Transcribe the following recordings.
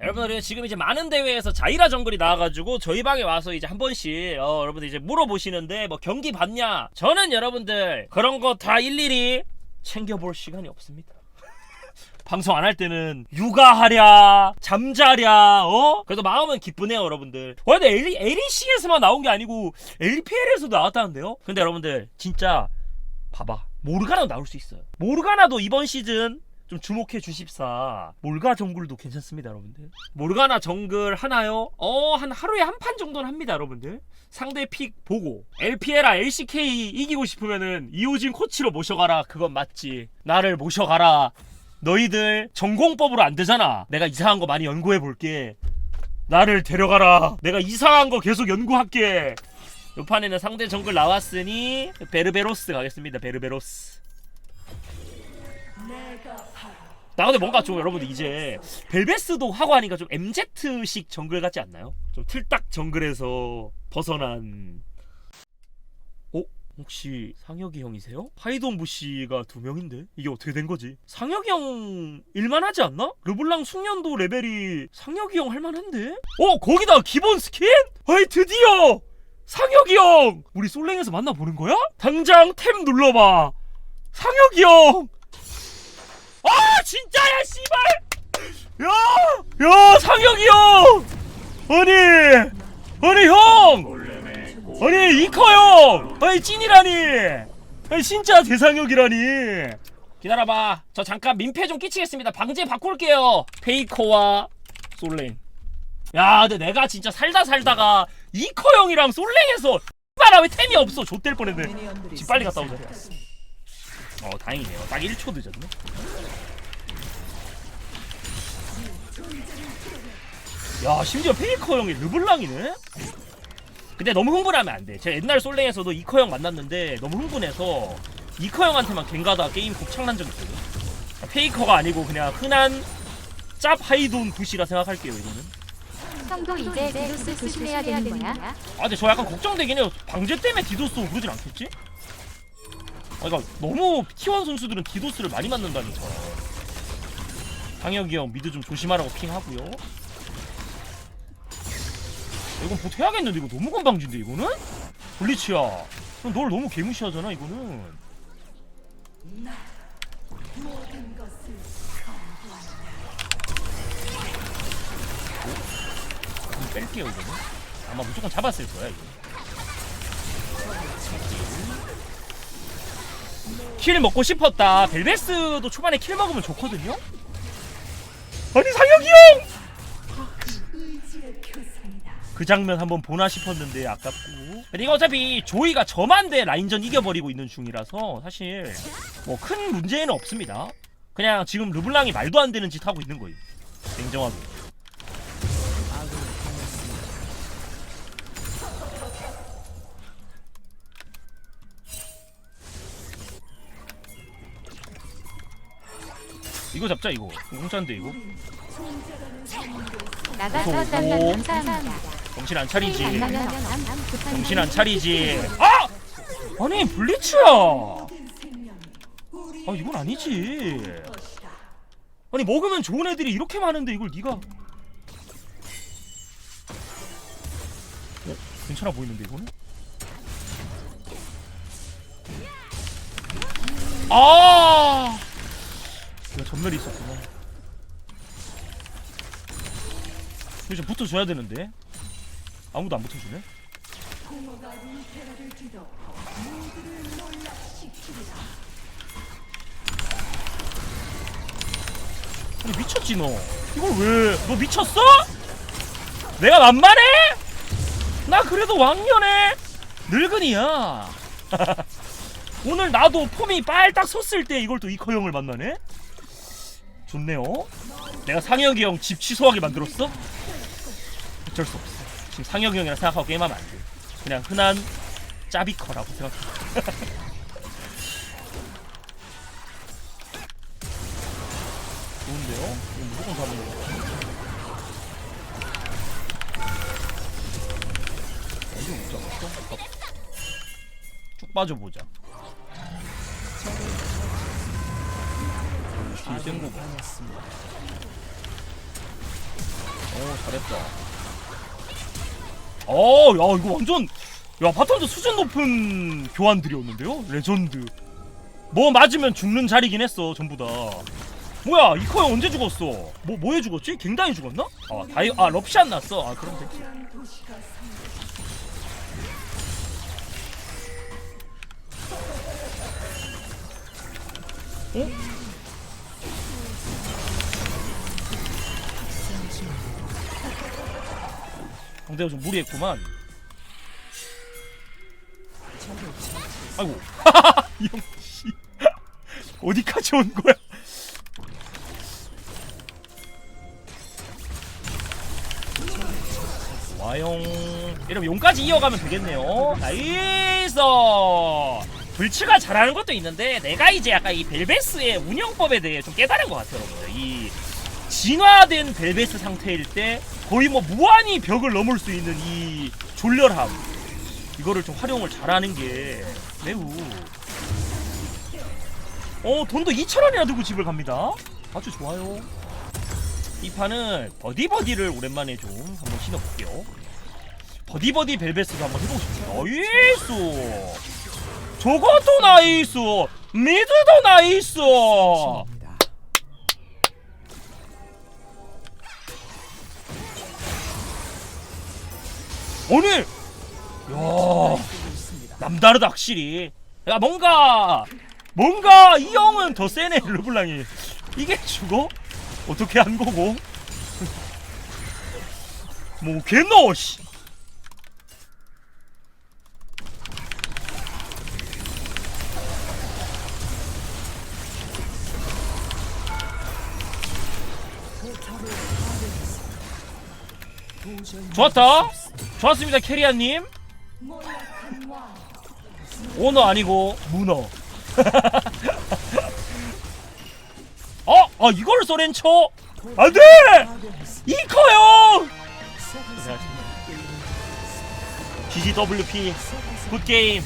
여러분들 지금 이제 많은 대회에서 자이라 정글이 나와가지고 저희 방에 와서 이제 한 번씩 어, 여러분들 이제 물어보시는데 뭐 경기 봤냐? 저는 여러분들 그런 거 다 일일이 챙겨볼 시간이 없습니다. 방송 안 할 때는 육아하랴 잠자랴 어? 그래도 마음은 기쁘네요 여러분들. 와 근데 L, LEC에서만 나온 게 아니고 LPL에서도 나왔다는데요? 근데 여러분들 진짜 봐봐. 모르가나도 나올 수 있어요. 모르가나도 이번 시즌 좀 주목해 주십사. 몰가 정글도 괜찮습니다 여러분들. 모르가나 정글 하나요? 어 한 하루에 한 판 정도는 합니다 여러분들. 상대 픽 보고. LPL아 LCK 이기고 싶으면은 이호진 코치로 모셔가라. 그건 맞지. 나를 모셔가라. 너희들 전공법으로 안 되잖아. 내가 이상한 거 많이 연구해 볼게. 나를 데려가라. 내가 이상한 거 계속 연구할게. 요 판에는 상대 정글 나왔으니 베르베로스 가겠습니다 베르베로스 나 근데 뭔가 좀 여러분들 이제 벨베스도 하고 하니까 좀 MZ식 정글 같지 않나요? 좀 틀딱 정글에서 벗어난 어? 혹시 상혁이 형이세요? 하이돈부 씨가 두 명인데 이게 어떻게 된 거지? 상혁이 형 일만하지 않나? 르블랑 숙련도 레벨이 상혁이 형 할만한데? 어 거기다 기본 스킨? 아이 드디어 상혁이 형 우리 솔랭에서 만나 보는 거야? 당장 템 눌러봐 상혁이 형 아 진짜야 씨발 야! 야 상혁이 형! 아니 아니 형! 아니 이커 형! 아니 찐이라니! 아니 진짜 대상혁이라니! 기다려봐 저 잠깐 민폐 좀 끼치겠습니다 방제 바꿀게요 페이커와 솔랭 야 근데 내가 진짜 살다 살다가 이커 형이랑 솔랭에서 왜 템이 없어 좆될 뻔했네 집 빨리 갔다 오자 어 다행이네요. 딱 1초 늦었네. 야 심지어 페이커 형이 르블랑이네? 근데 너무 흥분하면 안돼. 제가 옛날 솔랭에서도 이커 형 만났는데 너무 흥분해서 이커 형한테만 갱가다 게임 곱창난 적 있거든. 페이커가 아니고 그냥 흔한 짭 하이돈 굿이라 생각할게요 이거는. 형도 이제 비루스 조심해야 되는 거야. 아 근데 저 약간 걱정되긴 해요. 방제 때문에 디도스 오고 그러진 않겠지? 아 그러니까 너무 T1 선수들은 디도스를 많이 맞는다니까. 상혁이 형 미드 좀 조심하라고 핑하고요. 이건 보트 해야겠는데? 이거 너무 건방진데 이거는? 블리치야. 넌 널 너무 개무시하잖아 이거는. 좀 뺄게요 이거는. 아마 무조건 잡았을 거야 이거 킬 먹고 싶었다. 벨베스도 초반에 킬 먹으면 좋거든요? 아니 상혁이 형! 그 장면 한번 보나 싶었는데 아깝고. 근데 이거 어차피 조이가 저만 대 라인전 이겨버리고 있는 중이라서 사실 뭐 큰 문제는 없습니다. 그냥 지금 르블랑이 말도 안 되는 짓 하고 있는 거예요. 냉정하게 이거 잡자 이거. 공짜인데 이거? 나가서 감사합니다. 정신 안 차리지. 만나면 남 급한 정신 안 차리지. 아! 아니 블리츠야! 아 이건 아니지. 아니 먹으면 좋은 애들이 이렇게 많은데 이걸 네가. 어? 괜찮아 보이는데 이거는? 아 이거 전멸이 있었구나. 이거 좀 붙어줘야 되는데? 아무도 안 붙어주네? 아니 미쳤지 너. 이걸 왜너 미쳤어? 내가 만만해? 나 그래도 왕년에 늙은이야. 오늘 나도 폼이 빨딱 섰을 때 이걸 또 이커 형을 만나네 좋네요 내가 상혁이 형 집 취소하게 만들었어? 어쩔 수 없어 지금 상혁이 형이라 생각하고 게임하면 안돼 그냥 흔한 짜비커라고 생각해 좋은데요? 이거 무조건 잡는 거 같아 이거 못 잡았어? 쭉 빠져보자 봐. 오 잘했다. 어야 이거 완전 야 바텀도 수준 높은 교환들이었는데요? 레전드. 뭐 맞으면 죽는 자리긴 했어 전부 다. 뭐야 이커 형 언제 죽었어? 뭐 뭐에 죽었지? 갱단이 죽었나? 아 다이 아 럽샷 났어? 아 그럼 됐지. 어? 상대가 좀 무리했구만. 아이고, 이형 씨, 어디까지 온 거야? 와용. 이러면 용까지 이어가면 되겠네요. 나이스. 불치가 잘하는 것도 있는데 내가 이제 약간 이 벨베스의 운영법에 대해 좀 깨달은 것 같아요, 여러분들. 이 진화된 벨베스 상태일 때 거의 뭐 무한히 벽을 넘을 수 있는 이 졸렬함. 이거를 좀 활용을 잘하는 게 매우. 어 돈도 2천원이나 들고 집을 갑니다. 아주 좋아요. 이 판은 버디버디를 오랜만에 좀 한번 신어볼게요. 버디버디 벨베스도 한번 해보고 싶어요 나이스! 저것도 나이스! 미드도 나이스 오늘 야 남다르다 확실히. 야 뭔가 뭔가 이 형은 더 세네 르블랑이. 이게 죽어? 어떻게 한 거고? 뭐 개넣어 씨. 좋았다 좋았습니다 캐리아님 오너 아니고 문어 어? 아 이걸 소렌쳐? 안돼! 이커요! GGWP 굿게임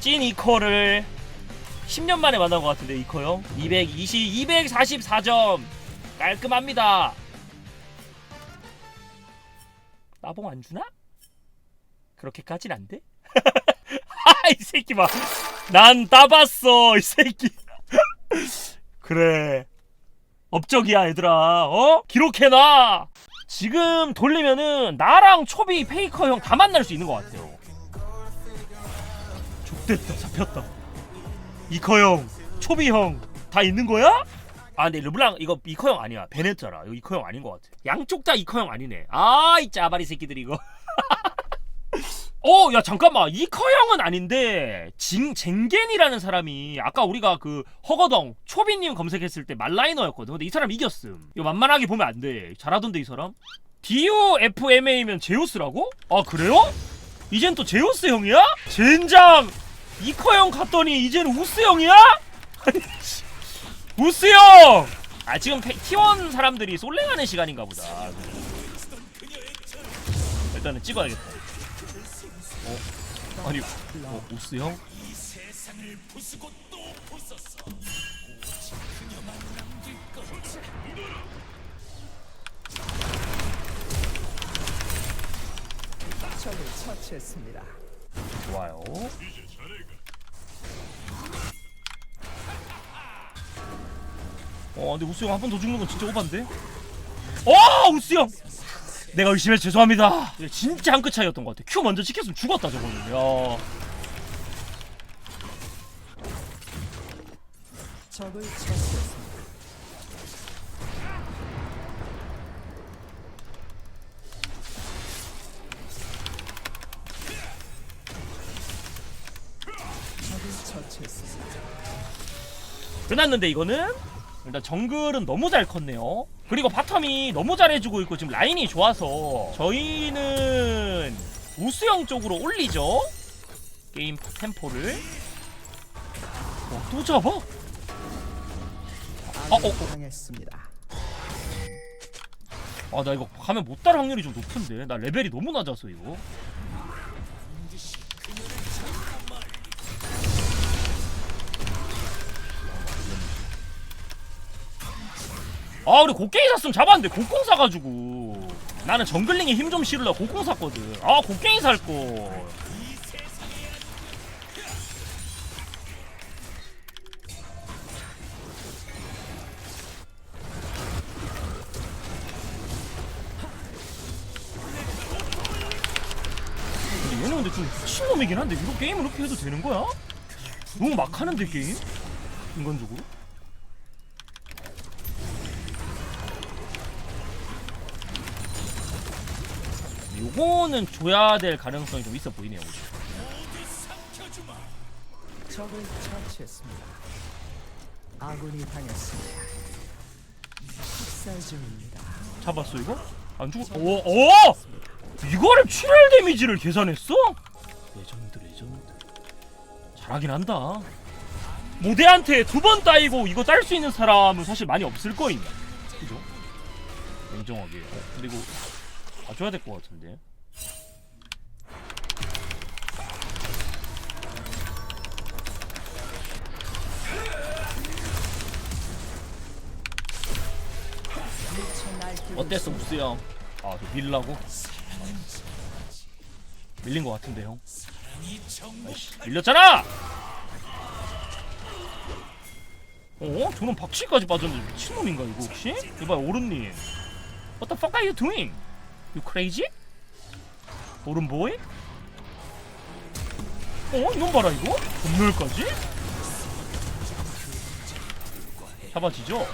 찐 이커를 10년 만에 만난 것 같은데 이커 형 220, 244점 깔끔합니다 따봉 안 주나? 그렇게까진 안 돼? 이 새끼 봐. 난 따봤어, 이 새끼. 그래. 업적이야, 얘들아. 어? 기록해놔. 지금 돌리면은 나랑 초비 페이커 형 다 만날 수 있는 것 같아요. 족됐다, 잡혔다. 이커 형, 초비 형 다 있는 거야? 아 근데 르블랑 이거 이커 형 아니야 베네트라 이거 이커 형 아닌 것 같아 양쪽 다 이커 형 아니네 아 이 짜바리 새끼들 이거 어, 야 잠깐만. 이커 형은 아닌데 징 쟁겐이라는 사람이 아까 우리가 그 허거덩 초비님 검색했을 때 말라이너였거든. 근데 이 사람 이겼음. 이거 만만하게 보면 안 돼. 잘하던데 이 사람. DOFMA면 제우스라고? 아 그래요? 이젠 또 제우스 형이야? 젠장. 이커 형 갔더니 이젠 우스 형이야? 아니 씨. 우스 형. 아 지금 페- T1 사람들이 솔랭하는 시간인가 보다. 일단은 찍어야겠다. 어? 아니, 어, 오스 형? 좋아요. 어, 근데 우스 형한 번 더 죽는 건 진짜 오반데? 어, 우스 형! 내가 의심해서 죄송합니다. 진짜 한 끗 차이였던 것 같아. 큐 먼저 찍혔으면 죽었다, 저거는. 야. 적을 처치했습니다. 적을 처치했습니다. 끝났는데 이거는 일단 정글은 너무 잘 컸네요. 그리고 바텀이 너무 잘해주고 있고 지금 라인이 좋아서 저희는 우수형 쪽으로 올리죠. 게임 템포를. 어, 또 잡아? 어, 어, 어. 당했습니다. 아나 이거 가면 못 따라 확률이 좀 높은데 나 레벨이 너무 낮아서 이거. 아 우리 곡괭이 샀으면 잡았는데 곡괭 사가지고 나는 정글링에 힘 좀 실으려 곡괭 샀거든 아 곡괭이 살걸 얘는 근데 좀 미친놈이긴 한데 이거 게임을 이렇게 해도 되는 거야? 너무 막 하는데 게임? 인간적으로? 요거는 줘야 될 가능성이 좀 있어 보이네요. 적을 처치했습니다. 아군이 당했습니다. 식살 중입니다. 잡았어 이거? 안 죽어? 오, 오! 이거를 7할 데미지를 계산했어? 레전드 레전드. 잘하긴 한다. 모대한테 두 번 따이고 이거 딸 수 있는 사람은 사실 많이 없을 거임. 그죠? 냉정하게. 어, 근데 봐줘야 될 것 같은데. 어땠어 우스 형? 아, 저 밀라고? 밀린 것 같은데 형. 아이씨, 밀렸잖아! 어? 저놈 박치까지 빠졌는데 미친놈인가 이거 혹시? 이봐 오른님 What the fuck are you doing? You crazy? 오른 보이? 어? 이건 봐라 이거? 전멸까지? 잡아지죠?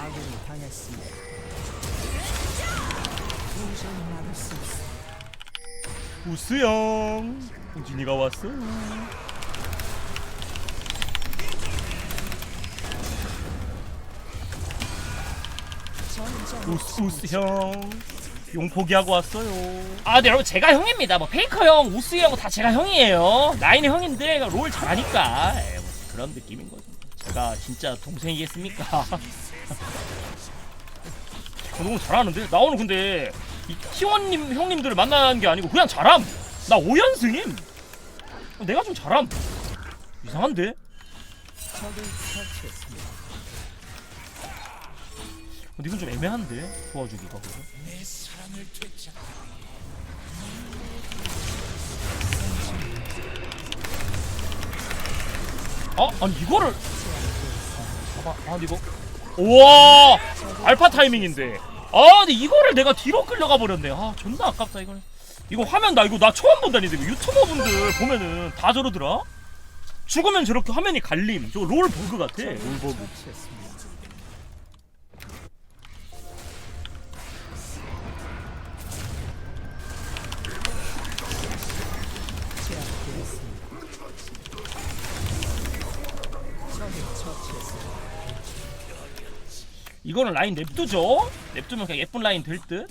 아군이 당했습니다. 도저히 막을 수 없습니다. 우스 형 홍진이가 왔어 우스 우스 형 용 포기하고 왔어요. 아, 근데 여러분 제가 형입니다. 뭐 페이커 형, 우스 형 다 제가 형이에요. 나인의 형인데 롤 잘하니까 에이, 뭐 그런 느낌인 거죠. 제가 진짜 동생이겠습니까? 어, 너무 잘하는데 나 오늘 근데 이 T1님 형님들을 만난 게 아니고 그냥 잘함. 나 5연승임. 내가 좀 잘함. 이상한데? 근데 이건 좀 애매한데 도와주기가 그죠? 아 아니 이거를 봐봐 아 이거 우와 알파 타이밍인데 아 근데 이거를 내가 뒤로 끌려가 버렸네. 아 존나 아깝다 이걸 이거 화면 나 이거 나 처음 본다니데 이거 유튜버 분들 보면은 다 저러더라? 죽으면 저렇게 화면이 갈림. 저거 롤 버그 같아. 롤 버그 이거는 라인 냅두죠? 냅두면 그냥 예쁜 라인 될 듯?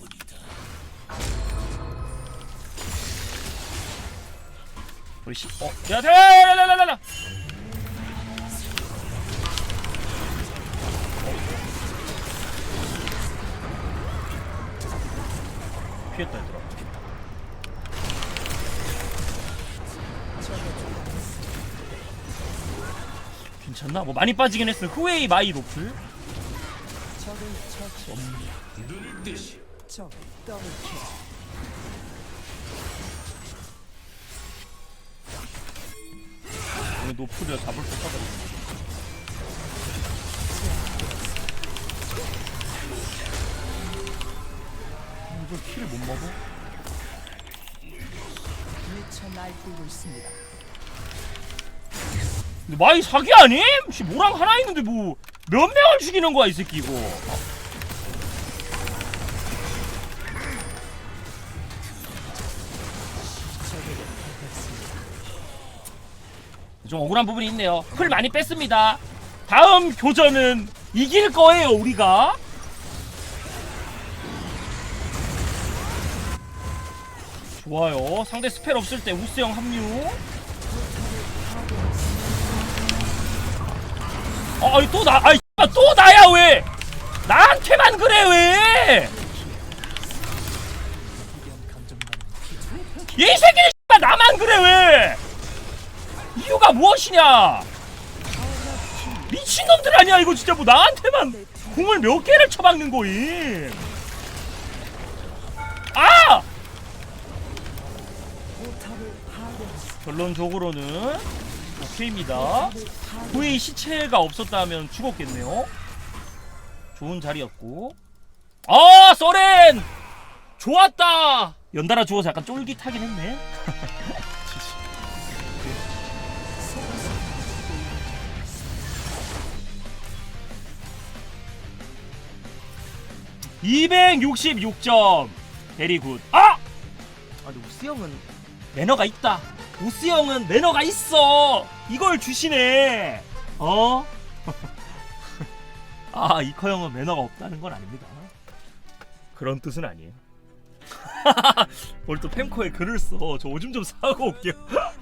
우리 시, 어, 야, 야, 야, 야, 야, 야, 야. 피했다 얘들아 괜찮나? 뭐 많이 빠지긴 했어 후웨이 마이 로플 적을 처치했습니다. 적 더블킬. 오늘 노프를 잡을 수 있어 이걸 키를 못 먹어? 근데 마이 사기 아님? 씨 뭐랑 하나 있는데 뭐 몇 명을 죽이는 거야 이 새끼 이거. 좀 억울한 부분이 있네요. 풀 많이 뺐습니다. 다음 교전은 이길 거예요 우리가. 좋아요. 상대 스펠 없을 때 우스 형 합류 아, 아니 또 나, 아이 또 나야 왜? 나한테만 그래 왜? 이 씨발 나만 그래 왜? 이유가 무엇이냐? 미친놈들 아니야 이거 진짜 뭐 나한테만 공을 몇 개를 쳐박는 거임? 아! 결론적으로는 오케이입니다. 후이 시체가 없었다면 죽었겠네요. 좋은 자리였고. 아, 서렌! 좋았다! 연달아 죽어서 약간 쫄깃하긴 했네. 266점. 베리 굿. 아! 아, 근데 우스 형은 매너가 있다. 우스 형은 매너가 있어. 이걸 주시네. 어? 아, 이커 형은 매너가 없다는 건 아닙니다. 그런 뜻은 아니에요. 뭘또 펜코에 글을 써. 저 오줌 좀 싸고 올게요.